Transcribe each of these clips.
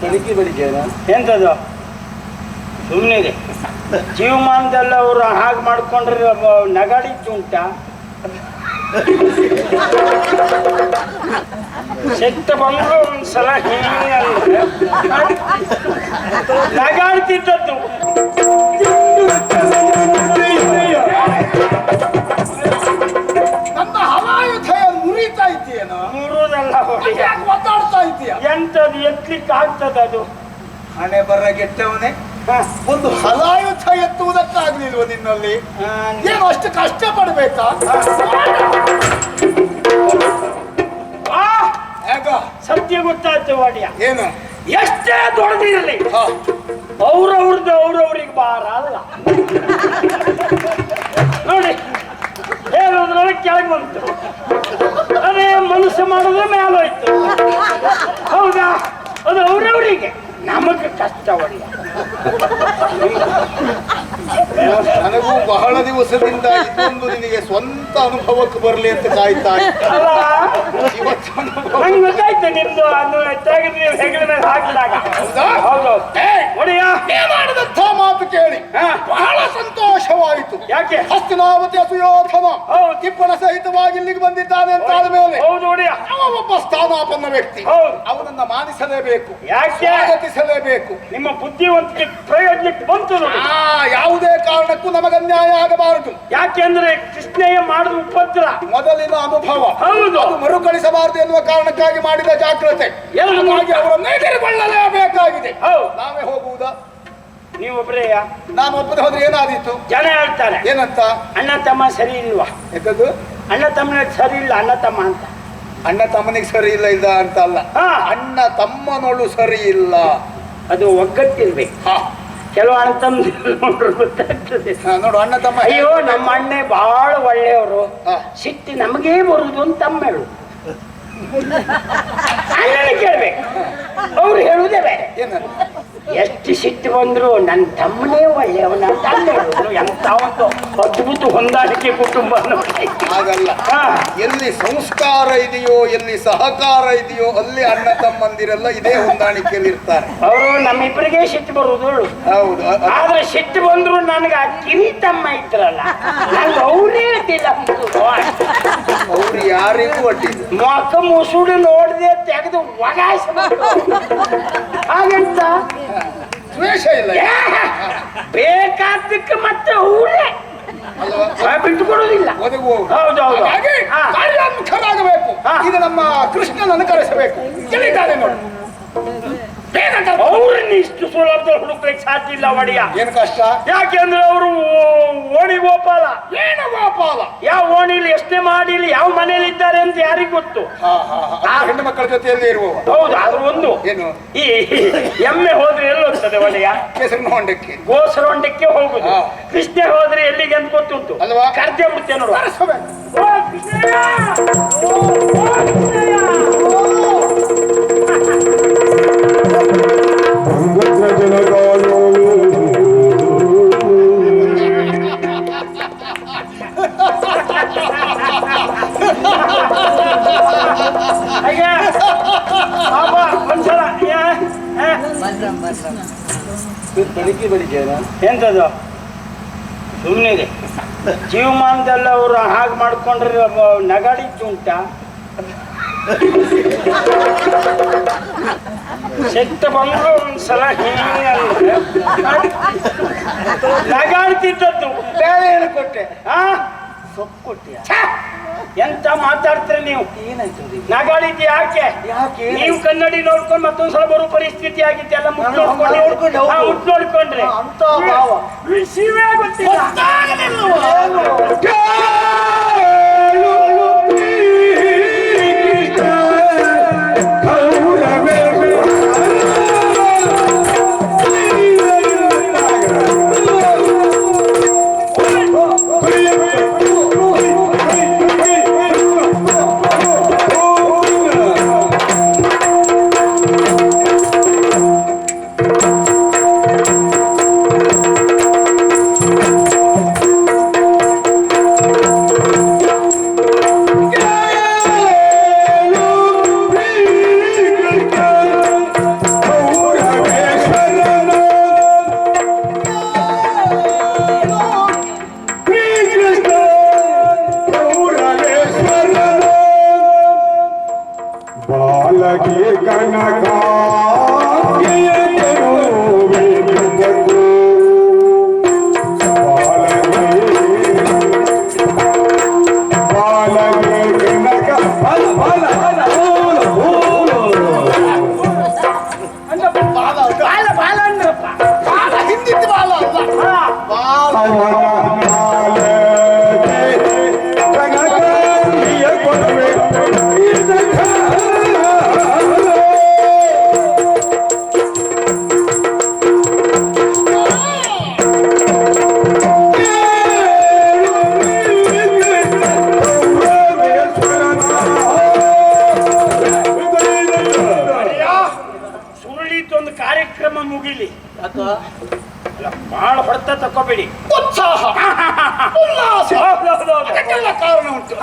ಬೆಳಿಗ್ಗೆ ಬೆಳಿಗ್ಗೆ ಎಂಥದ್ದು ಸುಮ್ಮನೆ ಇದೆ ಜೀವಮಾನದಲ್ಲಿ ಅವರು ಹಾಗೆ ಮಾಡ್ಕೊಂಡ್ರೆ ಅವ ನಗಾಡಿದ್ದು ಉಂಟ. ಸೆತ್ತ ಬಂದ್ರು ಒಂದ್ಸಲ ಹೀಗೆ ಅಂದ್ರೆ. ನಗಾಡ್ತಿದ್ದದ್ದು. ನನ್ನ ಹಲಾಯುಧಯ ಮುರಿತಾ ಇದೆಯೇನೋ ಮುರುದಲ್ಲ ಹೋಗಿ ಯಾಕೆ ಒದ್ದಾಡ್ತಾ ಇದೆಯಾ? ಎಂತದು ಎತ್ತಲಿಕ್ಕೆ ಆಗ್ತದ ಅದು. ಹಣೆ ಬರ ಗೆಟ್ಟವನೇ? ಒಂದು ಹಲಾಯುಧ ಎತ್ತುವುದಕ್ಕಾಗ್ಲಿಲ್ವ ನಿನ್ನಲ್ಲಿ? ಏನು ಅಷ್ಟು ಕಷ್ಟ ಪಡ್ಬೇಕಾ ಸತ್ಯ ಗೊತ್ತಾಯ್ತು ವಾಡಿಯ. ಏನು? ಎಷ್ಟೇ ದೊಡ್ಡದಿರಲಿ ಅವ್ರವ್ರದ್ದು ಅವ್ರವ್ರಿಗೆ ಭಾರ ಅಲ್ಲ. ನೋಡಿ. ಹೇಳೋದ್ರೊಳಗೆ ಕೆಳಗೆ ಬಂತು. ಅದೇ ಮನಸ್ಸು ಮಾಡಿದ್ರೆ ಮೇಲೋಯ್ತು ಹೌದಾ? ಅದು ಅವ್ರವ್ರಿಗೆ. ನಮಗೆ ಕಷ್ಟ ಒಳ್ಳೆ ನನಗೂ ಬಹಳ ದಿವಸದಿಂದ ಇದೊಂದು ನಿನಗೆ ಸ್ವಂತ ಅನುಭವಕ್ಕೆ ಬರಲಿ ಅಂತ ಕಾಯ್ತಾ ಇದ್ದೆ. ನಂಗೆ ಗೊತ್ತಾಯ್ತು ನಿಮ್ದು ಅದು ಹೆಚ್ಚಾಗಿ ನೀವು ಹೆಗಲ ಮೇಲೆ ಹಾಕಿದಾಗ ಹೌದಾ? ಒಡೆಯ ನೀನಾಡಿದಂಥ ಮಾತು ಕೇಳಿ. ಬಹಳ ಸಂತೋಷವಾಯಿತು. ಯಾಕೆ? ಹಸ್ತಿನಾವತಿ ಸುಯೋಧನ. ತಿಪ್ಪನ ಸಹಿತವಾಗಿ ಇಲ್ಲಿಗೆ ಬಂದಿದ್ದಾನೆ ಅಂತ ಆದ ಮೇಲೆ ಹೌದು ಒಡೆಯ ಅವ ಒಬ್ಬ ಸ್ಥಾನಾಪನ್ನ ವ್ಯಕ್ತಿ ಹೌದು. ಅವನನ್ನ ಮಾನಿಸಲೇಬೇಕು ಯಾಕೆ? ಸ್ವಾಗತಿಸಲೇಬೇಕು? ನಿಮ್ಮ ಬುದ್ಧಿವಂತಿಕೆ ಪ್ರಯೋಜನಕ್ಕೆ ಬಂತು ಯಾವುದೇ ಕಾರಣಕ್ಕೂ ನಮಗೆ ಅನ್ಯಾಯ ಆಗಬಾರದು. ಯಾಕೆಂದ್ರೆ ಕೃಷ್ಣಯ್ಯ ಮಾಡಿದ ಉಪದ್ರ. ಮೊದಲಿನ ಅನುಭವ. ಹೌದು. ಅದು ಮರುಕಳಿಸಬಾರದು ಎನ್ನುವ ಕಾರಣಕ್ಕಾಗಿ ಮಾಡಿದ ಜಾಗ್ರತೆ. ಎಲ್ಲ ಅವರನ್ನೇ ಹೌದು. ನಾವೇ ಹೋಗುವುದಾ? ನೀವು ಒಬ್ಬರೇ ನಾನು ಒಬ್ಬರೇ ಹೋದ್ರೆ ಏನಾದೀತು? ಜನ ಹೇಳ್ತಾರೆ. ಏನಂತ? ಅಣ್ಣ ತಮ್ಮ ಸರಿ ಇಲ್ವಾ? ಯಾಕದು? ಅಣ್ಣ ತಮ್ಮನ ಸರಿ ಇಲ್ಲ ಅಣ್ಣ ತಮ್ಮ ಅಂತ. ಅಣ್ಣ ತಮ್ಮನಿಗೆ ಸರಿ ಇಲ್ಲ ಇಲ್ಲ ಅಂತ ಅಲ್ಲ. ಹಾ. ಅಣ್ಣ ತಮ್ಮನೊಳು ಸರಿ ಇಲ್ಲ. ಅದು ಒಗ್ಗಟ್ಟಿರ್ಬೇಕು. ಕೆಲವು ಅಣ್ಣ ತಮ್ಮ ಗೊತ್ತಾಗ್ತದೆ. ನೋಡು ಅಣ್ಣ ತಮ್ಮ ಅಯ್ಯೋ ನಮ್ಮ ಅಣ್ಣೆ ಬಹಳ ಒಳ್ಳೆಯವರು. ಸಿಟ್ಟಿ ನಮಗೇ ಬರುವುದು ಅಂತ ತಮ್ಮ ಹೇಳು. ಅಣ್ಣನ ಕೇಳ್ಬೇಕು. ಅವ್ರು ಹೇಳುವುದೇ ಬೇರೆ. ಎಷ್ಟು ಸಿಟ್ಟು ಬಂದ್ರು ನನ್ನ ತಮ್ಮನೇ ಒಳ್ಳೆಯವನ ಒಂದು ಅದ್ಭುತ ಹೊಂದಾಣಿಕೆ ಕುಟುಂಬ ಹಾಗಲ್ಲ. ಎಲ್ಲಿ ಸಂಸ್ಕಾರ ಇದೆಯೋ ಎಲ್ಲಿ ಸಹಕಾರ ಇದೆಯೋ ಅಲ್ಲಿ ಅಣ್ಣ ತಮ್ಮಂದಿರೆಲ್ಲ ಇದೇ ಹೊಂದಾಣಿಕೆಯಲ್ಲಿ ಇರ್ತಾರೆ. ಅವರು ನಮ್ಮಿಬ್ಬರಿಗೆ ಸಿಟ್ಟು ಬರುವುದು ಹೇಳು ಹೌದು ಆದ್ರೆ ಸಿಟ್ಟು ಬಂದ್ರು ನನಗೆ ಆ ಕಿರಿ ತಮ್ಮ ಇದ್ರಲ್ಲ. ನಂಗೆ ಅವ್ರೇ ಅಡ್ಡಿಲ್ಲ ಅವ್ರು ಯಾರಿಗೂ ಅಡ್ಡಿಲ್ಲ ಮೊಕ್ಕ ಮುಸುಡು ನೋಡದೆ ತೆಗೆದು ಒಗಾಯಿಸ್ಬಿಟ್ಟು ಹಾಗಂತ? ದ್ವೇಷ ಇಲ್ಲ. ಬೇಕಾದಕ್ಕೆ ಮತ್ತೆ ಅವರೇ ಬಿಟ್ಟು ಕೊಡುವುದಿಲ್ಲ ಹೌದೌದು. ಹಾ. ಈಗ ನಮ್ಮ ಕೃಷ್ಣನನ್ನು ಕರೆಸಬೇಕು. ಕೇಳಿದ್ದಾನೆ ನೋಡಿ. ಅವ್ರನ್ನ ಇಷ್ಟು ಸುಲಭದಲ್ಲಿ ಹುಡುಕ್ಲಿಕ್ಕೆ ಸಾಧ್ಯ ಇಲ್ಲ ಒಡೆಯ. ಏನು ಕಷ್ಟ? ಯಾಕೆಂದ್ರೆ ಅವರು ಓಣಿ ಗೋಪಾಲ. ಏನು ಗೋಪಾಲ? ಯಾವ ಓಣಿಲಿ ಎಷ್ಟೇ ಮಾಡಿಲಿ ಯಾವ ಮನೇಲಿ ಇದ್ದಾರೆ ಅಂತ ಯಾರಿಗ್ ಗೊತ್ತು? ಹಾ ಹಾ ಹಾ. ಆ ಹೆಣ್ಣು ಮಕ್ಕಳ ಜೊತೆಯಲ್ಲಿ ಇರುವ ಹೌದು ಆದ್ರೂ ಒಂದು. ಏನು? ಈ ಎಮ್ಮೆ ಹೋದ್ರೆ ಎಲ್ಲಿ ಹೋಗ್ತದೆ ಒಡೆಯ? ಕೆಸರಿನ ಹೊಂಡಕ್ಕೆ ಗೋಸರೊಂಡಕ್ಕೆ ಹೋಗುದು. ಹಾ. ಕೃಷ್ಣ ಹೋದ್ರೆ ಎಲ್ಲಿಗೆ ಅಂತ ಗೊತ್ತುಂಟು? ಅಲ್ವಾ? ಕರ್ದೇ ಬಿಡ್ತೇನೆ ನೋಡು. ಬೆಳಿಗ್ಗೆ ಬೆಳಿಗ್ಗೆ ಎಂತದು ಸುಮ್ಮನೆ ಜೀವಮಾನದಲ್ಲಿ ಅವರು ಹಾಗೆ ಮಾಡ್ಕೊಂಡ್ರೆ ನಗಾಡಿದ್ದು ಉಂಟ ಸೆತ್ತ ಬಂದ್ರು ಒಂದ್ಸಲ ಹೀಗೆ ನಗಾಡ್ತಿದ್ದದ್ದು. ಬೇರೆ ಏನು ಕೊಟ್ಟೆ? ಆ? ಸೊಪ್ಪು ಕೊಟ್ಟಿಯ ಎಂತ ಮಾತಾಡ್ತೀರಿ ನೀವು? ಏನಾಯ್ತು ನಗಾಡಿದ್ದು ಯಾಕೆ? ಯಾಕೆ ನೀವು ಕನ್ನಡಿ ನೋಡ್ಕೊಂಡು ಮತ್ತೊಂದ್ಸಲ ಬರೋ ಪರಿಸ್ಥಿತಿ ಆಗಿತ್ತು. ಎಲ್ಲ ಮುಟ್ಟು ನಾನು ನೋಡ್ಕೊಂಡು ನೋಡ್ಕೊಂಡು. ಮುಟ್ಟು ನೋಡ್ಕೊಂಡ್ರೆ. ಅಂತ ಭಾವ. ವಿಷಯವೇ ಗೊತ್ತಿಲ್ಲ கணக்கா ಬಹಳ ಹೊಡೆತ ತಕೋಬೇಡಿ ಉತ್ಸಾಹ. ಉಲ್ಲಾಸ. ಅದಕ್ಕೆಲ್ಲ ಕಾರಣ ಉಂಟು.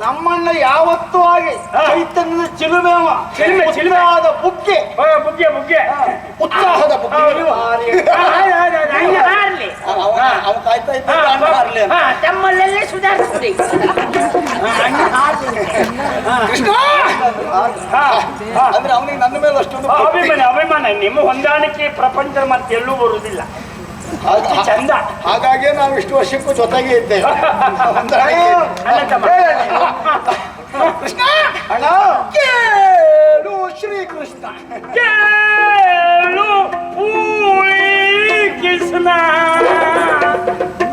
ನಮ್ಮಣ್ಣ ಯಾವತ್ತೂ ಹಾಗೆ. ಚೈತನ್ಯದ ಚಿಲುಮೆ ಅವ. ಚಿಲುಮೆ, ಚಿಲುಮೆ. ಉತ್ಸಾಹದ ಬುಗ್ಗೆ. ಬುಗ್ಗೆ ಬುಗ್ಗೆ. ಉತ್ಸಾಹದ ಬಗ್ಗೆ. ಹಾ. ಅವ ಕಾಯ್ತಾ ಇದ್ದ ಹಾ, ಬರ್ಲಿ ಅಂತ. ಹಾ, ತಮ್ಮಲ್ಲೆಲ್ಲೇ ಕೃಷ್ಣ! ಹಾ, ಹಾ. ಅಂದ್ರೆ ಅವನಿಗೆ ನನ್ನ ಮೇಲೆ ಅಷ್ಟೊಂದು ಆ. ಅಭಿಮಾನ ಅಭಿಮಾನ ನಿಮ್ಮ ಹೊಂದಾಣಿಕೆ ಪ್ರಪಂಚ ಮತ್ತೆಲ್ಲೂ ಬರುವುದಿಲ್ಲ. ಹಾಗ- ಅಷ್ಟು ಚಂದ. ಹಾಗಾಗಿ ನಾವು ಇಷ್ಟು ವರ್ಷಕ್ಕೂ ಜೊತೆಗೆ ಇದ್ದೇವೆ. ಹೊಂದಾಣಿಕೆ. ಅಲ್ಲ ತಮ್ಮ. ಕೃಷ್ಣ! ಅಣ್ಣ! ಕೇಳು ಶ್ರೀಕೃಷ್ಣ. ಕೇಳು ಪೂಳಿ ಕೃಷ್ಣ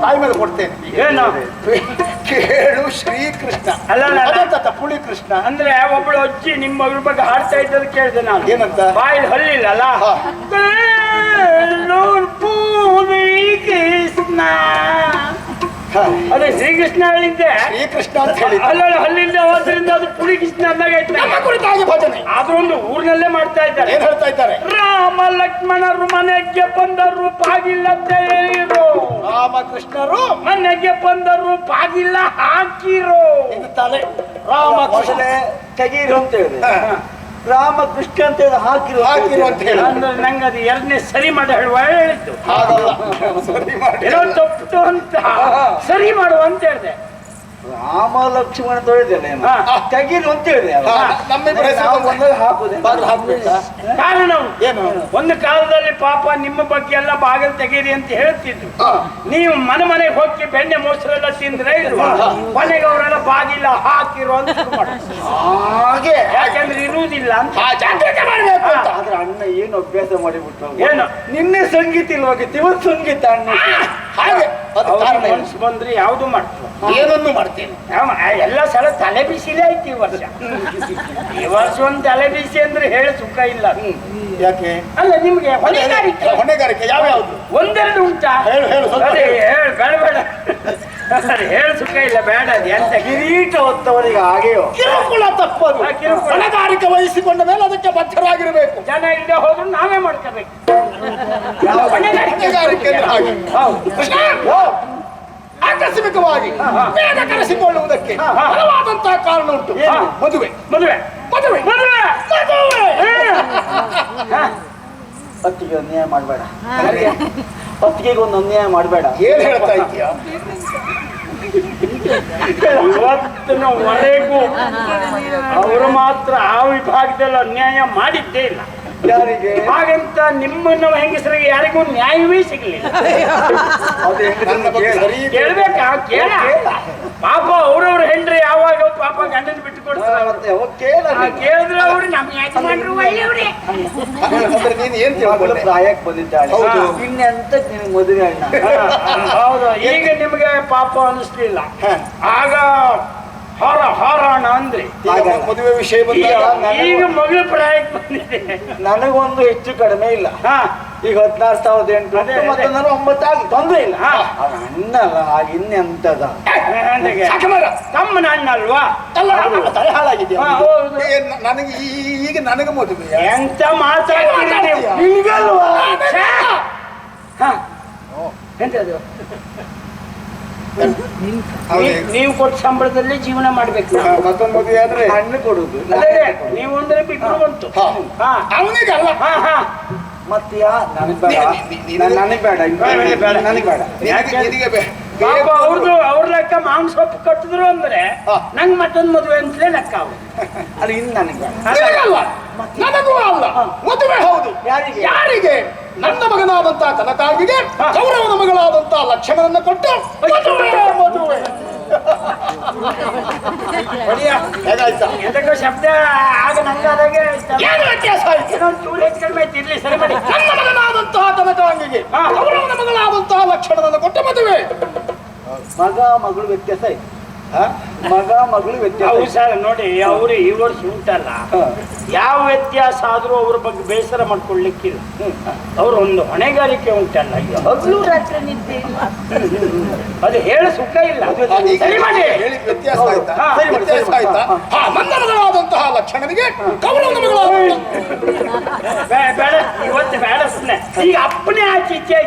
ತಾಯಿ ಮೇಲೆ ಕೊಡ್ತೇನೆ ಏನು? ಕೇಳು ಶ್ರೀಕೃಷ್ಣ. ಅಲ್ಲ, ಪುಳಿ ಕೃಷ್ಣ ಅಂದ್ರೆ ಒಬ್ಬಳು ಅಜ್ಜಿ ನಿಮ್ಮ ಮಗಳ ಬಗ್ಗೆ ಹಾಡ್ತಾ ಇದ್ದದ್ದು ಕೇಳಿದೆ ನಾನು. ಏನಂತ? ಬಾಯಲ್ಲಿ ಹಲ್ಲಿಲ್ಲಲ್ಲ ಕೃಷ್ಣ. ಅದೇ ಶ್ರೀಕೃಷ್ಣ ಹೇಳಿದ್ದೆ. ಶ್ರೀಕೃಷ್ಣ ಅಂತ ಹೇಳಿ ಅಲ್ಲ ಹಲ್ಲಿಂದ ಹೋದ್ರಿಂದ ಅದು ಪುಳಿ ಕೃಷ್ಣ ಅಂದಾಗ ಐತೆ ಕುರಿತಾಗಿ ಭಜನೆ. ಆದ್ರೂ ಒಂದು ಊರಿನಲ್ಲೇ ಮಾಡ್ತಾ ಇದ್ದಾರೆ. ಏನ್ ಹೇಳ್ತಾ ಇದ್ದಾರೆ? ರಾಮ ಲಕ್ಷ್ಮಣರು ಮನೆಗೆ ಬಂದರು ಬಾಗಿಲ್ಲ ತೆರೆಯಿರು ರಾಮಕೃಷ್ಣರು ಮನೆಗೆ ಬಂದರು ಪಾಗಿಲ್ಲ ಹಾಕಿರು. ಇದು ತಲೆ ರಾಮಕೃಷ್ಣ ತೆಗೀರು ಅಂತ ಹೇಳಿದೆ ಹ, ರಾಮಕೃಷ್ಣ ಅಂತ ಹೇಳಿ ಹಾಕಿರು ಹಾಕಿರು ಅಂತ ಹೇಳಿ. ಅಂದ್ರೆ ನಂಗೆ ಅದು ಎರಡನೇ ಸರಿ ಮಾಡಿ ಹೇಳುವ ಹೇಳಿತ್ತು ಹಾಗಲ್ಲ. ಸರಿ ಮಾಡಿ ಏನೋ ತಪ್ಪು ಅಂತ. ಸರಿ ಮಾಡುವ ಅಂತ ಹೇಳಿದೆ. ರಾಮ ಲಕ್ಷ್ಮಣ ಅಂತ ತೆಗೀಲು. ಅಂತ ಹೇಳಿದೆ ಕಾರಣ ಏನು? ಒಂದು ಕಾಲದಲ್ಲಿ ಪಾಪ ನಿಮ್ಮ ಬಗ್ಗೆ ಎಲ್ಲ ಬಾಗಿಲು ತೆಗೀರಿ ಅಂತ ಹೇಳ್ತಿದ್ರು. ನೀವು ಮನೆ ಮನೆಗೆ ಹೋಗಿ ಬೆಣ್ಣೆ ಮೊಸರೆಲ್ಲ ತಿಂದ್ರೆ ಮನೆಗೆ ಅವರೆಲ್ಲ ಬಾಗಿಲ ಹಾಕಿರೋ ಅಂತ ಹಾಗೆ. ಯಾಕಂದ್ರೆ ಇರುವುದಿಲ್ಲ ಅಂತ. ಆದ್ರೆ ಅಣ್ಣ ಏನು ಅಭ್ಯಾಸ ಮಾಡಿಬಿಟ್ಟು ಏನು? ನಿನ್ನೆ ಸಂಗೀತ ಇಲ್ವಾಗ ಇವತ್ತು ಸಂಗೀತ ಅಣ್ಣ? ಹಾಗೆ ಅದು ಅವ್ರಿಗೆ ಕಾರಣ ಏನು? ಮನ್ಸು ಬಂದ್ರೆ ಯಾವ್ದು ಮಾಡ್ತೀವಿ? ಏನನ್ನು ಮಾಡ್ತೇನೆ? ಆಮ, ಎಲ್ಲ ಸಲ ತಲೆ ಬಿಸಿಲೇ ಐತಿ ಈ ವರ್ಷ. ಈ ವರ್ಷ ಒಂದು ತಲೆ ಬಿಸಿ ಅಂದ್ರೆ ಹೇಳಿ ಸುಖ ಇಲ್ಲ. ಯಾಕೆ? ಅಲ್ಲ ನಿಮ್ಗೆ ಹೊಣೆಗಾರಿಕೆ. ಹೊಣೆಗಾರಿಕೆ ಯಾವ ಯಾವ್ದು ಒಂದೆರಡು ಉಂಟಾ? ಹೇಳು, ಹೇಳು, ಸ್ವಲ್ಪ ಅದೇ ಹೇಳು. ಹೇಳು ಬೇಡ ಬೇಡ. ಹೇಳು ಸುಖ ಇಲ್ಲ ಬೇಡ ಅದು ಎಂತ ಕಿರೀಟ ಹೊತ್ತವರಿಗೆ ಹಾಗೆಯೋ? ಕಿರುಕುಳ ತಪ್ಪದು. ಆ, ಕಿರುಕುಳ. ಹೊಣೆಗಾರಿಕೆ ವಹಿಸಿಕೊಂಡ ಮೇಲೆ ಅದಕ್ಕೆ ಬದ್ಧರಾಗಿರಬೇಕು. ಜನ ಇಲ್ಲದೆ ಹೋದ್ರು ನಾವೇ ಮಾಡ್ಕೋಬೇಕು. ಹೊಣೆಗಾರಿಕೆ ಹೊಣೆಗಾರಿಕೆ ಅಂದ್ರೆ ಹಾಗೆ ಹೌದು. ಕೃಷ್ಣ! ಆಕಸ್ಮಿಕವಾಗಿ ಬೇಗ ಕರೆಸಿಕೊಳ್ಳುವುದಕ್ಕೆ ಬಲವಾದಂತಹ ಕಾರಣ ಉಂಟು. ಏನು? ಮದುವೆ. ಮದುವೆ. ಮದುವೆ. ಮದುವೆ. ಹಾ. ಹೊತ್ತಿಗೆ ಅನ್ಯಾಯ ಮಾಡಬೇಡ. ಹೊತ್ತಿಗೆ ಒಂದು ಅನ್ಯಾಯ ಮಾಡಬೇಡ. ಏನ್ ಹೇಳ್ತಾ ಇದ್ದೀಯ? ಇವತ್ತಿನವರೆಗೂ ಅವರು ಮಾತ್ರ ಆ ವಿಭಾಗದಲ್ಲಿ ಅನ್ಯಾಯ ಮಾಡಿದ್ದೇ ಇಲ್ಲ. ಯಾರಿಗೆ? ಹಾಗಂತ ನಿಮ್ಮನ್ನು ಹೆಂಗಸರಿಗೆ ಯಾರಿಗೂ ನ್ಯಾಯವೇ ಸಿಗಲಿಲ್ಲ. ಕೇಳ್ಬೇಕಾ? ಕೇಳ ಪಾಪ ಅವ್ರವ್ರು ಹೆಂಡ್ರಿ ಯಾವಾಗ ಪಾಪ ಗಂಡನ್ ಬಿಟ್ಟು ಕೊಡ್ತಾರೆ ಮತ್ತೆ ಅವ ಕೇಳ ಆ, ಕೇಳಿದ್ರೆ ಅವ್ರು ನಮ್ಮ ಯಜಮಾನ್ರು ಒಳ್ಳೆಯವ್ರೆ. ಅಂದ್ರೆ ನೀನ್ ಏನ್ ಮಗಳು ಪ್ರಾಯಕ್ಕೆ ಬಂದಿದ್ದಾಳೆ. ಹೌದು. ಇನ್ನೆಂತ ನಿನಗೆ ಮದುವೆ ಅಣ್ಣ. ಹೌದು. ಈಗ ನಿಮಗೆ ಪಾಪ ಅನಿಸ್ಲಿಲ್ಲ. ಆಗ ಹಾರ ಹಾರಾಣ ಅಂದ್ರೆ. ಮದುವೆ ವಿಷಯ ಈಗ ಮಗಳು ಪ್ರಾಯಕ್ಕೆ ಬಂದಿದೆ. ನನಗೊಂದು ಹೆಚ್ಚು ಕಡಿಮೆ ಇಲ್ಲ. ಹಾ. ಈಗ ಹದಿನಾರು ಸಾವಿರದ ಎಂಟು. ಮತ್ತೆ ನಾನು ಒಂಬತ್ತು ಆಗಿ ತೊಂದ್ರೆ ಇಲ್ಲ. ಅಣ್ಣಲ್ಲ ಇನ್ನೆಂತದ. ತಮ್ಮನ ಅಣ್ಣ ಅಲ್ವಾ? ತಲೆ ಹಾಳಾಗಿದೆ ನನಗೆ ಈಗ ನನಗೆ ಮದುವೆ ಎಂತ ಮಾತಾಡ್ತೀನಿ. ಎಂತದು? ನೀವ್- ಕೊಟ್ಟ ಸಂಬಳದಲ್ಲಿ ಜೀವನ ಮಾಡ್ಬೇಕು. ಮತ್ತೊಂದು ಮದುವೆ ಆದ್ರೆ ಹಣ್ಣು ಕೊಡುದು. ನೀವು ಅಂದ್ರೆ ಬಿಟ್ಟು ಬಂತು. ಹಾ. ಹಾ. ಅವನಿಗಲ್ಲ. ಹಾ ಹಾ. ಮತ್ತೆ ಯಾ ನನಗೆ ಬೇಡ. ನನಗೆ ಬೇಡ. ನನಗೆ ಬೇಡ. ಬೇ- ಅವ್ರದ್ದು ಅವ್ರ ಲೆಕ್ಕ ಮಾಂಸ ಸೊಪ್ಪು ಕಟ್ಟಿದ್ರು ಅಂದ್ರೆ ನಂಗೆ ಮತ್ತೊಂದು ಮದುವೆ ಅಂತಲೇ ಲೆಕ್ಕ ಅವ್ರು ಅದು ಇನ್ನು ನನಗೆ ಯಾರಿಗೆ ಯಾರ ನನಗೂ ಅಲ್ಲ ಮದುವೆ ಹೌದು. ಯಾರಿಗೆ? ನನ್ನ ಮಗನಾದಂತಹ ಕನಕಾಂಗಿಗೆ ಕೌರವನ ಮಗಳಾದಂತಹ ಲಕ್ಷ್ಮಣನ ಕೊಟ್ಟು ಮದುವೆ. ಎಂತಕ್ಕೋ ಶಬ್ದ? ಆಗ ನಂಗಾದಾಗೆ ಏನು ವ್ಯತ್ಯಾಸ ಆಯ್ತು? ಏನೋ ಒಂದ್ ಚೂರು ಹೆಚ್ಚು ಕಡಿಮೆ ಆಯ್ತು. ಇರ್ಲಿ ಸರಿ ಮಾಡಿ ನನ್ನ ಮಗನಾದಂತಹ ಕನಕಾಂಗಿಗೆ ಹಾ. ಕೌರವನ ಮಗಳಾದಂತಹ ಲಕ್ಷಣವನ್ನ ಕೊಟ್ಟು ಮದುವೆ. ಮಗ ಮಗಳು ವ್ಯತ್ಯಾಸ ಆಯ್ತು? ಮಗ ಮಗಳು ವ್ಯತ್ಯಾಸ ಸರ್ ನೋಡಿ ಅವರು ಈ ವರ್ಷ ಉಂಟಲ್ಲ ಯಾವ ವ್ಯತ್ಯಾಸ ಆದ್ರೂ ಅವ್ರ ಬಗ್ಗೆ ಬೇಸರ ಮಾಡ್ಕೊಳ್ಲಿಕ್ಕಿಲ್ಲ. ಅವ್ರ ಒಂದು ಹೊಣೆಗಾರಿಕೆ ಉಂಟಲ್ಲ ಮಗಳು ಹಗಲು ರಾತ್ರಿ ನಿದ್ದೆ ಇಲ್ಲ. ಅದು ಹೇಳ ಸುಖ ಇಲ್ಲ. ಸರಿ ಮಾಡಿ. ಹೇಳಿದ ವ್ಯತ್ಯಾಸ ಆಯ್ತಾ? ಹಾ, ಸರಿ ಮಾಡಿ, ವ್ಯತ್ಯಾಸ ಸರಿ ಮಾಡಿ. ಆಯ್ತಾ? ಹಾ ನನ್ನ ಮಗಳಾದಂತಹ ಲಕ್ಷಣನಿಗೆ ಕೌರವನ ಮಗಳಾದಂತಹ ಬೇ- ಬೇಡ ಇವತ್ತು ಬೇಡ. ಸುಮ್ಮನೆ ಈಗ ಅಪ್ಪನೇ ಆಚೀಚೆ.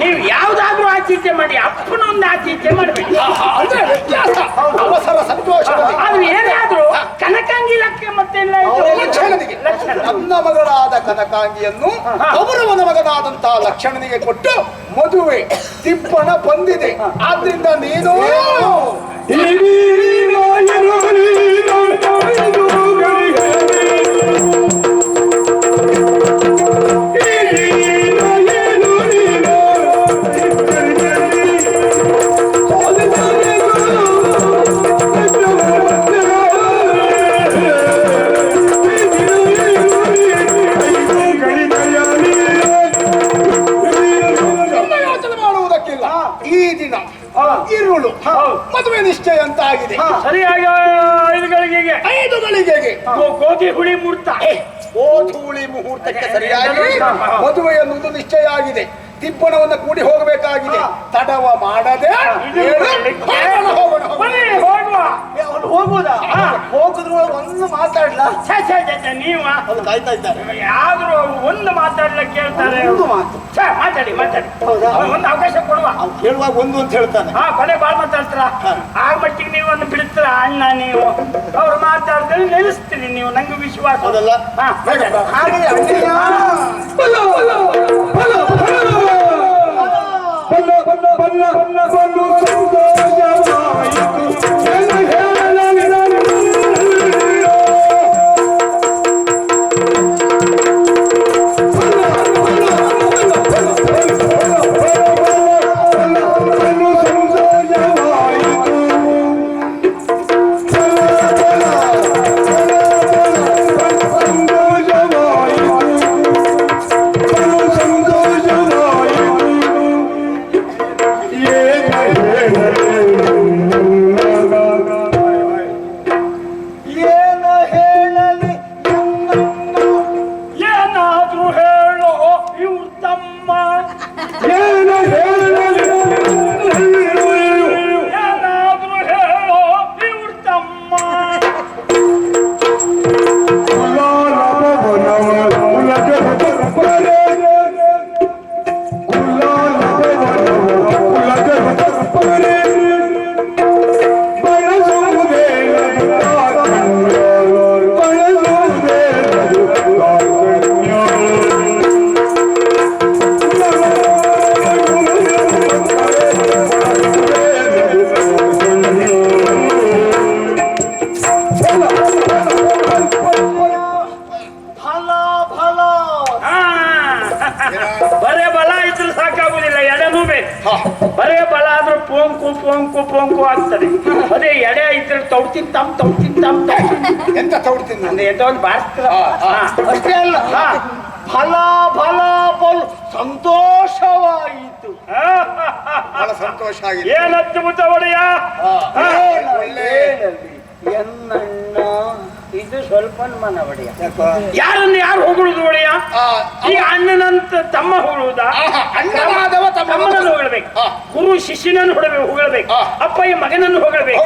ನೀವು ಯಾವ್ದಾದ್ರೂ ಆಚೀಚೆ ಮಾಡಿ ಅಪ್ಪನೊಂದು ಆಚೀಚೆ ಮಾಡಬೇಕು ಅಂದ್ರೆ ವ್ಯತ್ಯಾಸ. ಅವಸರ ಸಂತೋಷದಲ್ಲಿ ಅದು ಏನೇ ಆದ್ರೂ ಕನಕಾಂಗಿ ಲಕ್ಕೆ ಮತ್ತೆಲ್ಲ ಲಕ್ಷಣನಿಗೆ ಲಕ್ಷಣ. ನನ್ನ ಮಗಳಾದ ಕನಕಾಂಗಿಯನ್ನು ಕೌರವನ ಮಗನಾದಂತಹ ಲಕ್ಷಣನಿಗೆ ಕೊಟ್ಟು ಮದುವೆ ತಿಪ್ಪಣ ಬಂದಿದೆ. ಆದ್ರಿಂದ ನೀನು ಮದುವೆ ನಿಶ್ಚಯ ಅಂತ ಆಗಿದೆ ಸರಿಯಾಗಿ ಐದು ಗಳಿಗೆಗೆ ಐದು ಗೋಧಿ ಹುಳಿ ಮುಹೂರ್ತ. ಹುಳಿ ಮುಹೂರ್ತಕ್ಕೆ ಸರಿಯಾಗಿ ಮದುವೆ ಎನ್ನುವುದು ನಿಶ್ಚಯ ಆಗಿದೆ. ತಿಪ್ಪಣವನ್ನು ಕೂಡಿ ಹೋಗಬೇಕಾಗಿದೆ. ತಡವ ಮಾಡದೆ. ಹೋಗೋಣ, ಹೋಗೋಣ, ಹೋಗೋಣ. ಬನ್ನಿ, ಹೋಗುವ ಅವ್ನು ಹೋಗುದ್ರ ಹಾ. ಹೋಗುದ್ರೊಳಗೆ ಒಂದು ಮಾತಾಡ್ಲಾ ಛೆ, ಛೆ, ಛೆ, ಛೆ, ನೀವ ಅದು ಕಾಯ್ತಾ ಇದ್ದಾರೆ ಯಾವ್ದು ಒಂದು ಮಾತಾಡ್ಲಿಕ್ಕೆ ಕೇಳ್ತಾರೆ ಒಂದು ಮಾತು ಛೆ, ಮಾತಾಡಿ ಮಾತಾಡಿ ಹೌದಾ? ಒಂದು ಅವಕಾಶ ಕೊಡುವ ಅವ್ನು ಕೇಳುವಾಗ ಒಂದು ಅಂತ ಹೇಳ್ತಾನೆ ಹಾ ಕೊನೆ ಬಾಳ್ ಮಾತಾಡ್ತಾರ ಆ ಮಟ್ಟಿಗೆ ನೀವು ಒಂದು ಬಿಡ್ತೀರ ಅಣ್ಣ ನೀವು ಅವ್ರು ಮಾತಾಡ್ತಾರೆ ನಿಲ್ಲಿಸ್ತೀರಿ ನೀವು ನಂಗೆ ವಿಶ್ವಾಸ ಹೌದಲ್ಲ? ಹಾ ಬಲ್ಲ ಬಲ್ಲ ಬಲ್ಲ ಏನ ಪೋಂಕು ಪೋಂಕು ಆಗ್ತದೆ. ಅದೇ ಎಡೆ ಇದ್ರೆ ತೌಡ್ತೀನಿ ತಮ್ ತೌಡ್ತೀನಿ ತಮ್ ತೌಡ್ತೀನಿ. ಎಂತ ತೌಡ್ತೀನಿ ಅಂದ್ರೆ ಎಂತ ಒಂದು ಬಾರಿಸ್ತಾರ ಹಾ, ಅಷ್ಟೇ ಅಲ್ಲ. ಫಲ ಫಲ ಫಲ. ಸಂತೋಷವಾಯಿತು. ಬಹಳ ಸಂತೋಷ ಆಗಿದೆ ಏನ್ ಅದ್ಭುತ ಒಡೆಯ? ಎನ್ನಣ್ಣ. ಇದು ಸ್ವಲ್ಪ ಅನುಮಾನ ಒಡೆಯ ಯಾರನ್ನ ಯಾರು ಹೊಗಳುದು ಒಡೆಯ? ಈ ಈಗ ಅಣ್ಣನಂತ ತಮ್ಮ ಹೊಗಳುವುದಾ ತಮ್ಮನನ್ನು ಹೊಗಳಬೇಕು. ಗುರು ಶಿಷ್ಯನನ್ನು ಹೊಡಬೇಕು ಹೊಗಳಬೇಕು. ಅಪ್ಪಯ್ಯ ಮಗನನ್ನು ಹೊಗಳಬೇಕು.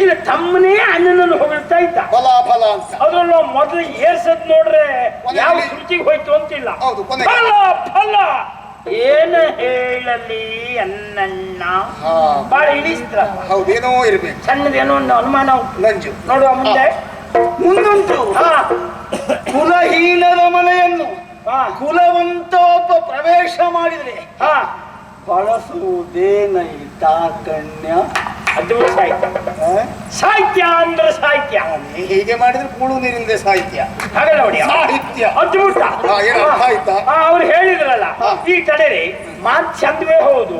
ಈಗ ತಮ್ಮನೇ ಅಣ್ಣನನ್ನು ಹೊಗಳ್ತಾ ಇದ್ದ. ಫಲ ಫಲ ಅಂತ. ಅದ್ರಲ್ಲೂ ಮೊದಲು ಏರ್ಸದ್ ನೋಡ್ರೆ ಯಾವ ಕೃತಿಗೆ ಹೋಯ್ತು ಅಂತಿಲ್ಲ. ಹೌದು, ಫಲ ಫಲ. ಏನ ಹೇಳಲಿ ಅನ್ನಣ್ಣ. ಬಾಳ ಇಳಿಸ್ತ್ರ. ಹೌದೇನೋ ಇರ್ಬೇಕು. ಸಣ್ಣದೇನೋ ಒಂದು ಅನುಮಾನ ಉಂಟು. ನಂಜು. ನೋಡುವ ಮುಂದೆ. ಮುಂದುಂಟು ಹಾ. ಕುಲಹೀನದ ಮನೆಯನ್ನು ಕುಲವಂತ ಒಬ್ಬ ಪ್ರವೇಶ ಮಾಡಿದ್ರೆ ಬಳಸುವುದೇನೈತ ಕಣ್ಯ ಅದ್ಭುತ ಸಾಹಿತ್ಯ. ಸಾಹಿತ್ಯ ಅಂದ್ರೆ ಸಾಹಿತ್ಯ. ಹೀಗೆ ಮಾಡಿದ್ರೆ ಕೂಳು ನೀರಿಂದ ಸಾಹಿತ್ಯ. ಹಾಗಲ್ಲ ನೋಡಿ. ಸಾಹಿತ್ಯ. ಅದ್ಭುತ. ಅವ್ರು ಹೇಳಿದ್ರಲ್ಲ ಈ ತಡೆರಿ ಮಾತ್ ಚಂದವೇ ಹೌದು.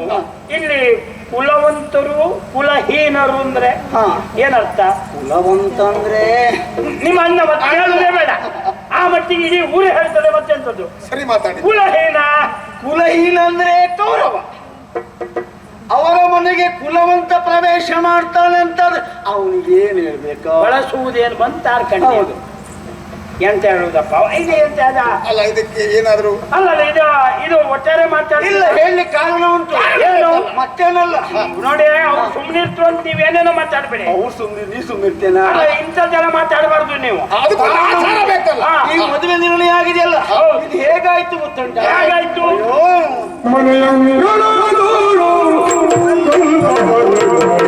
ಇಲ್ಲಿ ಕುಲವಂತರು ಕುಲಹೀನರು ಅಂದ್ರೆ ಹಾ. ಏನರ್ಥ? ಕುಲವಂತಂದ್ರೆ ನಿಮ್ಮ ಅಣ್ಣ ಮತ್ತೆ ಹೇಳುದೇ ಬೇಡ. ಆ ಮಟ್ಟಿಗೆ ಇಡೀ ಊರೇ ಹೇಳ್ತದೆ ಮತ್ತೆಂತದ್ದು ಸರಿ ಮಾತಾಡಿ. ಕುಲಹೀನ. ಕುಲಹೀನ ಅಂದ್ರೆ ಕೌರವ. ಅವರ ಮನೆಗೆ ಕುಲವಂತ ಪ್ರವೇಶ ಮಾಡ್ತಾನೆ ಅಂತ ಅವನಿಗೆ ಏನ್ ಹೇಳ್ಬೇಕು? ಬಳಸುವುದೇನು ಬಂತ ಹೌದು. ಎಂತ ಹೇಳುದಪ್ಪ ಇದೆ ಎಂತ ಅದ ಅಲ್ಲ ಇದಕ್ಕೆ ಏನಾದ್ರು ಅಲ್ಲ ಇದು ಇದು ಒಟ್ಟಾರೆ ಮಾತಾಡ ಇಲ್ಲ ಹೇಳಿ ಕಾರಣ ಉಂಟು ಏನು? ಮತ್ತೇನಲ್ಲ ನೋಡಿ ಅವ್ರು ಸುಮ್ಮನಿರ್ತು ಅಂತ ನೀವೇನೇನೋ ಮಾತಾಡ್ಬೇಡಿ ಅವ್ರು ಸುಮ್ಮನೆ ನೀ ಸುಮ್ಮಿರ್ತೇನ ಅಲ್ಲ ಇಂಥ ಜನ ಮಾತಾಡಬಾರ್ದು ನೀವು. ಈ ಮದುವೆ ನಿರ್ಣಯ ಆಗಿದೆಯಲ್ಲ. ಇದು ಹೇಗಾಯ್ತು ಗೊತ್ತುಂಟ ಹೇಗಾಯ್ತು? ತನು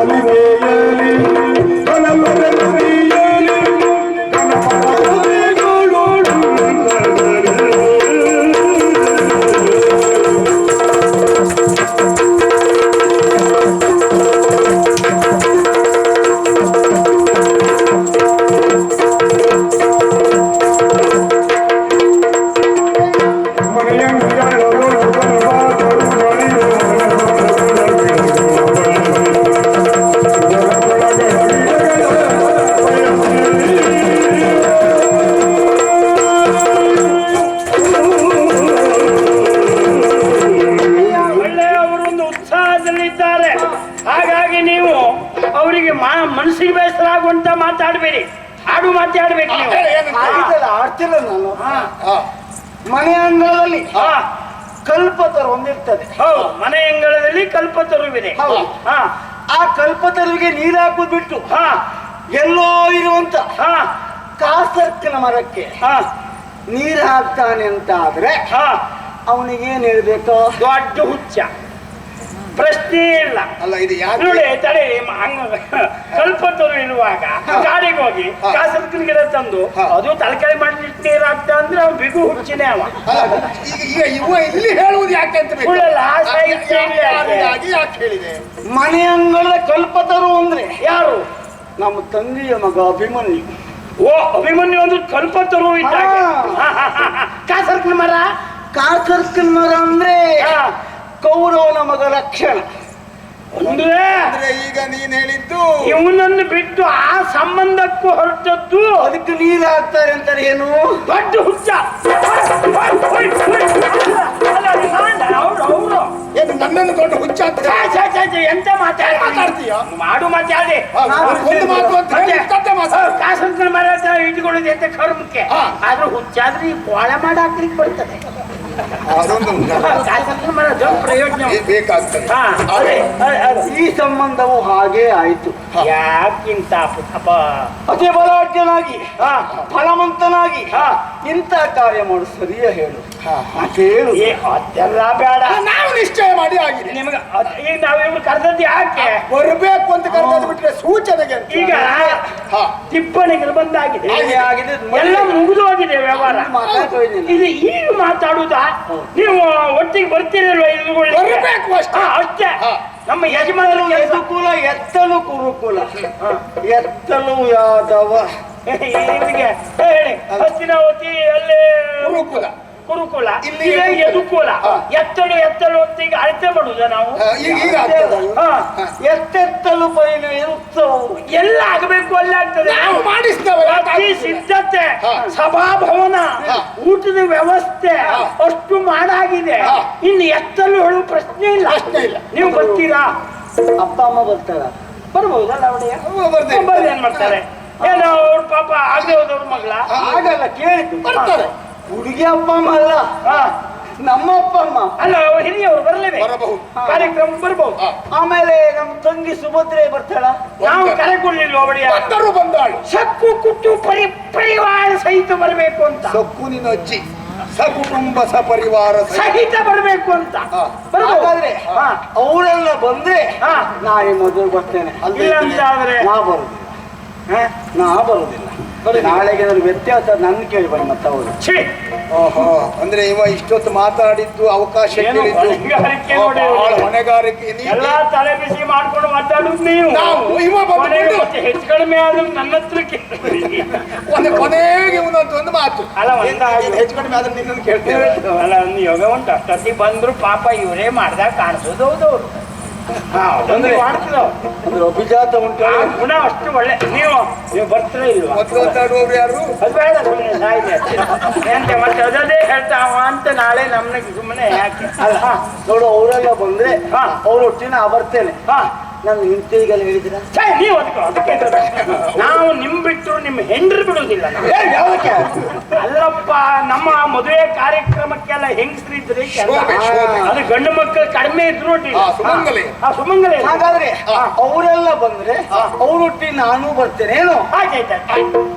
Amém. ಹಾಗಾಗಿ ನೀವು ಅವರಿಗೆ ಮನಸ್ಸಿಗೆ ಬೇಸರ ಆಗುವಂತ ಮಾತಾಡಬೇಡಿ. ಹಾಡು ಮಾತಾಡ್ಬೇಕು ನೀವು. ಆಡ್ತಿಲ್ಲ ನಾನು. ಹಾ. ಹಾ. ಮನೆ ಅಂಗಳದಲ್ಲಿ ಹಾ. ಕಲ್ಪತರು ಒಂದಿರ್ತದೆ ಹೌದು ಮನೆ ಅಂಗಳದಲ್ಲಿ ಕಲ್ಪತರುವಿದೆ ಆ ಕಲ್ಪತರುವಿಗೆ ನೀರು ಹಾಕುದು ಬಿಟ್ಟು ಹಾ. ಎಲ್ಲೋ ಇರುವಂತ ಹಾ. ಕಾಸರ್ಕನ ಮರಕ್ಕೆ ಹಾ. ನೀರು ಹಾಕ್ತಾನೆ ಅಂತ ಆದ್ರೆ ಹ. ಅವನಿಗೆ ಏನ್ ಹೇಳ್ಬೇಕು? ದೊಡ್ಡ ಹುಚ್ಚ. ಪ್ರಶ್ನೆ ಇಲ್ಲ. ಅಲ್ಲ ಇದು ಯಾಕೆ? ನೋಡಿ ತಡೆ ಸ್ವಲ್ಪ ಕಲ್ಪತರು ಇರುವಾಗ ಗಾಡಿಗೆ ಹೋಗಿ ಕಾಸು ಗಿಡ ತಂದು ಅದು ತಲಕಾಯಿ ಮಾಡ್ಲಿಕ್ಕೆ ನೀರು ಹಾಕ್ತಾ ಅಂದ್ರೆ ಅವ್ನು ಬಿಗು ಹುಚ್ಚಿನೇ ಅವ. ಈಗ ಇವ ಇಲ್ಲಿ ಹೇಳುವುದು ಯಾಕೆ ಅಂತ ಯಾಕೆ? ಹೇಳಿದೆ? ಮನೆ ಅಂಗಳದ ಕಲ್ಪತರು ಅಂದ್ರೆ ಯಾರು? ನಮ್ಮ ತಂದೆಯ ಮಗ ಅಭಿಮನ್ಯು. ಓ ಅಭಿಮನ್ಯು ಅಂದ್ರೆ ಕಲ್ಪತರು ಇದ್ದಾಗ. ಹಾ. ಕಾಸರ್ಕನ ಮರ? ಕಾಸರ್ಕನ ಮರ ಅಂದ್ರೆ. ಕೌರವನ ಮಗ ಲಕ್ಷಣ ಅಂದ್ರೆ ಅಂದ್ರೆ ಈಗ ನೀನ್ ಹೇಳಿದ್ದು ಇವನನ್ನು ಬಿಟ್ಟು ಆ ಸಂಬಂಧಕ್ಕೂ ಹೊರಟದ್ದು ಅದಕ್ಕೆ ನೀರು ಹಾಕ್ತಾರೆ ಅಂತಾರೆ ಏನು? ದೊಡ್ಡ ಹುಚ್ಚ. ಏನು ನನ್ನನ್ನು ದೊಡ್ಡ ಹುಚ್ಚ ಅಂತ ಎಂತ ಮಾತಾಡಿ? ಮಾತಾಡ್ತೀಯ? ಮಾಡು ಮಾತಾಡಿ. ಒಂದು ಮಾತು ಅಂತ. ಕಾಸಂಕನ ಮರ ಇಟ್ಕೊಳ್ಳೋದು ಎಂತ ಕರ್ಮಕ್ಕೆ. ಆದ್ರೂ ಹುಚ್ಚಾದ್ರೆ ಈ ಕೋಳೆ ಮಾಡಿ ಹಾಕ್ಲಿಕ್ಕೆ ಬರ್ತದೆ. ಅದೊಂದು ಬೇಕಾಗ್ತದೆ. ಈ ಸಂಬಂಧವು ಹಾಗೆ ಆಯ್ತು. ಯಾಕಿಂತ ಅತಿ ಬಲಾಢ್ಯನಾಗಿ ಹಾ. ಫಲವಂತನಾಗಿ ಹಾ. ಇಂಥ ಕಾರ್ಯ ಮಾಡು ಸರಿಯ ಹೇಳು. ಏ ಅದೆಲ್ಲ ಬೇಡ. ನಾವು ನಿಶ್ಚಯ ಮಾಡಿ ಆಗಿದೆ. ನಿಮ್ಗೆ ಈಗ ನಾವಿವ್ರು ಕರೆದದ್ದು ಯಾಕೆ? ಬರಬೇಕು ಅಂತ ಕರೆದ ಬಿಟ್ರೆ ಸೂಚನೆಗೆ. ಈಗ. ಟಿಪ್ಪಣಿಗಳು ಬಂದಾಗಿದೆ. ಆಗಿದೆ ಎಲ್ಲ ಮುಗಿದು ಹೋಗಿದೆ ವ್ಯವಹಾರ. ಇದು ಈಗ ಮಾತಾಡುವುದಾ ನೀವು ಒಟ್ಟಿಗೆ ಬರ್ತೀರಲ್ವ ಇದು ಬರಬೇಕು ಅಷ್ಟೇ. ಅಷ್ಟೇ. ನಮ್ಮ ಯಜಮಾನರು ಯದುಕುಲ ಎತ್ತಲು ಕುರುಕುಲ. ಎತ್ತಲು ಯಾದವ. ಹೇಳಿ. ಹೇಳಿ ಹೊತ್ತಿ ಅಲ್ಲೇ ಗುರುಕುಲ ಕುರುಕುಲ ಇಲ್ಲಿ ಎದುಕೋಲಾ. ಎತ್ತಲು ಎತ್ತಲು ಅಂತ ಈಗ ಅಳತೆ ಮಾಡುದ ನಾವು. ಎತ್ತೆತ್ತಲು ಬೈಲು ಇರುತ್ತವು ಎಲ್ಲ ಆಗಬೇಕು ಅಲ್ಲ ಆಗ್ತದೆ. ಪ್ರತಿ ಸಿದ್ಧತೆ. ಸಭಾಭವನ ಊಟದ ವ್ಯವಸ್ಥೆ ಅಷ್ಟು ಮಾಡಾಗಿದೆ. ಇನ್ನು ಎತ್ತಲು ಹೇಳುವ ಪ್ರಶ್ನೆ ಇಲ್ಲ. ಅಷ್ಟೇ ಇಲ್ಲ. ನೀವು ಬರ್ತೀರಾ? ಅಪ್ಪ ಅಮ್ಮ ಬರ್ತಾರ. ಬರ್ಬೋದಲ್ಲ ಅವಳಿಗೆ ಬರ್ತೇವೆ. ಬರ್ರಿ ಏನ್ ಮಾಡ್ತಾರೆ? ಏನೋ ಅವ್ರ ಪಾಪ ಆಗದೆ ಹೋದವ್ರ ಮಗಳ. ಆಗಲ್ಲ ಕೇಳಿ ಬರ್ತಾರೆ. ಹುಡುಗಿ ಅಪ್ಪ ಅಮ್ಮ ಅಲ್ಲ. ನಮ್ಮ ಅಪ್ಪ ಅಮ್ಮ. ಅಲ್ಲ ಅವ್ರು ಹಿರಿಯವರು ಬರಲೇಬೇಕು. ಬರಬಹುದು. ಕಾರ್ಯಕ್ರಮ ಬರ್ಬಹುದು ಆಮೇಲೆ ನಮ್ಮ ತಂಗಿ ಸುಭದ್ರೆ ಬರ್ತಾಳ. ನಾವು ಕರೆ ಕೊಡ್ಲಿಲ್ಲ ಬಂದರು ಬಂದಾಳು. ಸಕ್ಕು ಕುಟ್ಟು ಪರಿ ಪರಿವಾರ ಸಹಿತ ಬರಬೇಕು ಅಂತ. ಸಕ್ಕು ನಿನ್ನ ಅಜ್ಜಿ. ಸಕುಟುಂಬ ಸಪರಿವಾರ ಸಹಿತ. ಸಹಿತ ಬರಬೇಕು ಅಂತ. ಹಾ. ಅವರೆಲ್ಲ ಬಂದ್ರೆ ನಾನೇ ಮೊದಲು ಬರ್ತೇನೆ. ಇಲ್ಲ ಅಂತ ಆದ್ರೆ? ನಾ ಬರುದಿಲ್ಲ. ಹಾ? ನಾ ಬರುದಿಲ್ಲ. ನಾಳೆಗೆ ಏನಾದ್ರು ವ್ಯತ್ಯಾಸ ನನ್ನ ಕೇಳಿ ಬನ್ನಿ ಮತ್ತೆ ಅವರು. ಛೀ! ಓಹೋ ಅಂದ್ರೆ ಇವ ಇಷ್ಟೊತ್ತು ಮಾತಾಡಿದ್ದು ಅವಕಾಶ ಏನೋ ಕೇಳಿದ್ದು. ಹೊಣೆಗಾರಿಕೆ ನೋಡಿ ಬಹಳ ಹೊಣೆಗಾರಿಕೆ. ನೀ- ಎಲ್ಲಾ ತಲೆ ಬಿಸಿ ಮಾಡ್ಕೊಂಡು ಮಾತಾಡುದು ನೀವು. ನಾವು ಇವ ಕೊನೆಗೆ ಬಂದು ಮತ್ತೆ ಹೆಚ್ಚು ಕಡಿಮೆ ಆದ್ರೂ ನನ್ನ ಹತ್ರ ಕೇಳಿ. ಕೊನೆ ಕೊನೆಗೆ ಇವನೊಂದು ಒಂದು ಮಾತು. ಅಲ್ಲ, ಒಂದ್. ಇದು ಹೆಚ್ಚು ಕಡಿಮೆ ಆದ್ರೆ ನಿನ್ನನ್ನು ಕೇಳ್ತೇವೆ. ಅಲ್ಲ ಒಂದು ಯೋಗ ಉಂಟು. ಅಷ್ಟೊತ್ತಿಗೆ ಬಂದ್ರು ಪಾಪ ಇವರೇ ಮಾಡ್ದಾಗ ಕಾಣಿಸೋದು ಹೌದು ಅವ್ರು. ಹಾ ಅದೊಂದು ಮಾಡ್ತಿರೋ ಅಂದ್ರೆ ಅಭಿಜಾತ ಉಂಟು ಆ ಗುಣ ಅಷ್ಟು ಒಳ್ಳೆ. ನೀವು ನೀವು ಬರ್ತೀರಾ ಇಲ್ವಾ? ಮಾತಾಡುವವರು ಯಾರು? ಅದು ಬೇಡ ಸುಮ್ಮನೆ ಸಾಯಿದೆ ಎಂತ ಮತ್ತೆ ಅದೇ ಹೇಳ್ತಾವ ಅಂತ ನಾಳೆ ನಮ್ಮನೆ ಸುಮ್ಮನೆ ಯಾಕೆ? ಅಲ್ಲ ನೋಡು ಅವರೆಲ್ಲ ಬಂದ್ರೆ ಹಾ. ಅವ್ರೊಟ್ಟಿನ ಬರ್ತೇನೆ ಹಾ. ಹೇಳಿದಿರ ಛೇ, ನೀವು ಅದಕ್ಕೆ ಅದಕ್ಕೆ ಹೇಳ್ಬೇಕು. ನಾವು ನಿಮ್ ಬಿಟ್ಟು ನಿಮ್ ಹೆಂಡ್ರು ಬಿಡುದಿಲ್ಲ ನಾವು. ಯಾವಕ್ಕೆ ಅಲ್ಲಪ್ಪ ನಮ್ಮ ಮದುವೆ ಕಾರ್ಯಕ್ರಮಕ್ಕೆಲ್ಲ ಹೆಂಗಸ್ರಿದ್ರೆ ಶೋಭೆ, ಶೋಭೆ. ಅದು ಗಂಡು ಮಕ್ಕಳು ಕಡಿಮೆ ಇದ್ರು ಅಡ್ಡಿಲ್ಲ. ಸುಮಂಗಲಿ. ಹಾ, ಸುಮಂಗಲಿ ಇಲ್ಲ. ಹಾಗಾದ್ರೆ ಅವರೆಲ್ಲ ಬಂದ್ರೆ ಅವ್ರೊಟ್ಟಿ ನಾನು ಬರ್ತೇನೆ ಏನು ಆಯ್ತು.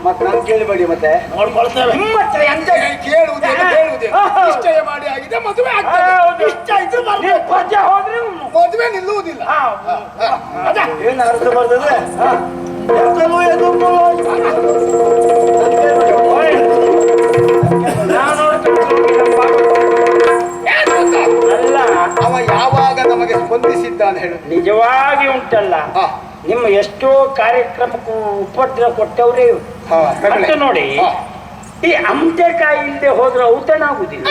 ಮತ್ತೆ ನಾನು ಕೇಳಿಬೇಡಿ ಮತ್ತೆ ನೋಡ್ಕೊಳ್ತೇವೆ ನಿಮ್ಮತ್ರ ಎಂತ ಕೇಳುವುದೇನು ಕೇಳುವುದೇನು ಹಾ, ಹಾ. ನಿಶ್ಚಯ ಮಾಡಿ ಆಗಿದೆ ಮದುವೆ ಆಗ್ತದೆ. ಇಷ್ಟ ಇದ್ರು ಬರ್ಬೇಕು. ನೀವು ಪದ್ಯ ಹೋದ್ರೆ ಮದುವೆ ನಿಲ್ಲುವುದಿಲ್ಲ ಹಾ. ಏನು ಅರ್ಥ ಬರ್ತದೆ ಅವ ಯಾವಾಗ ನಮಗೆ ಸ್ಪಂದಿಸಿದ್ದಾನೆ ಹೇಳು. ನಿಜವಾಗಿ ಉಂಟಲ್ಲ. ನಿಮ್ಮ ಎಷ್ಟೋ ಕಾರ್ಯಕ್ರಮಕ್ಕೂ ಉಪದ್ರ ಕೊಟ್ಟವ್ರೆ. ಮತ್ತೆ ನೋಡಿ ಈ ಅಮಟೆಕಾಯಿ ಇಲ್ಲದೆ ಹೋದ್ರೆ ಔತಣ ಆಗುದಿಲ್ಲ.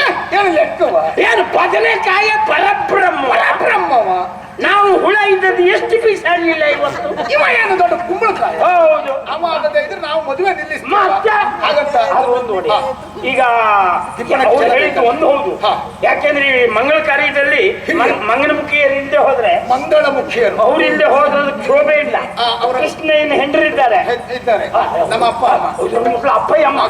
ಏನು ಬದನೆಕಾಯ ಪರಬ್ರಹ್ಮ. ಬ್ರಹ್ಮವ ನಾವು ಹುಳ ಇದ್ದದ್ದು ಎಷ್ಟು ಪೀಸ್ ಆಗಲಿಲ್ಲ ಇವತ್ತು? ಇವ ಏನು ದೊಡ್ಡ ಕುಂಬಳಕಾಯಿ? ಹೌದು. ಅವ ಆಗದೆ ಇದ್ರೆ ನಾವು ಮದುವೆ ನಿಲ್ಲಿಸ್ತೀವಿ? ಮತ್ತೆ? ಅದು ಒಂದು ನೋಡಿ. ಈಗ ಅವ್ರು ಹೇಳಿದ್ದು ಒಂದು ಹೌದು. ಯಾಕೆಂದ್ರೆ ಈ ಮಂಗಳ ಕಾರ್ಯದಲ್ಲಿ ಮಂಗನ ಮಂಗನಮುಖಿಯರು ಇಲ್ಲದೆ ಹೋದ್ರೆ ಮಂಗಳ ಮುಖಿಯರು ಅವ್ರು ಇಲ್ಲದೆ ಹೋದ್ರೆ ಕ್ಷೋಭೆ ಇಲ್ಲ. ಅವರ- ಕೃಷ್ಣ ಏನು ಹೆಂಡರಿದ್ದಾರೆ ಇದ್ದಾರೆ. ನಮ್ಮ ಅಪ್ಪ ಅಮ್ಮ. ಅಪ್ಪಯ್ಯ ಅಮ್ಮ.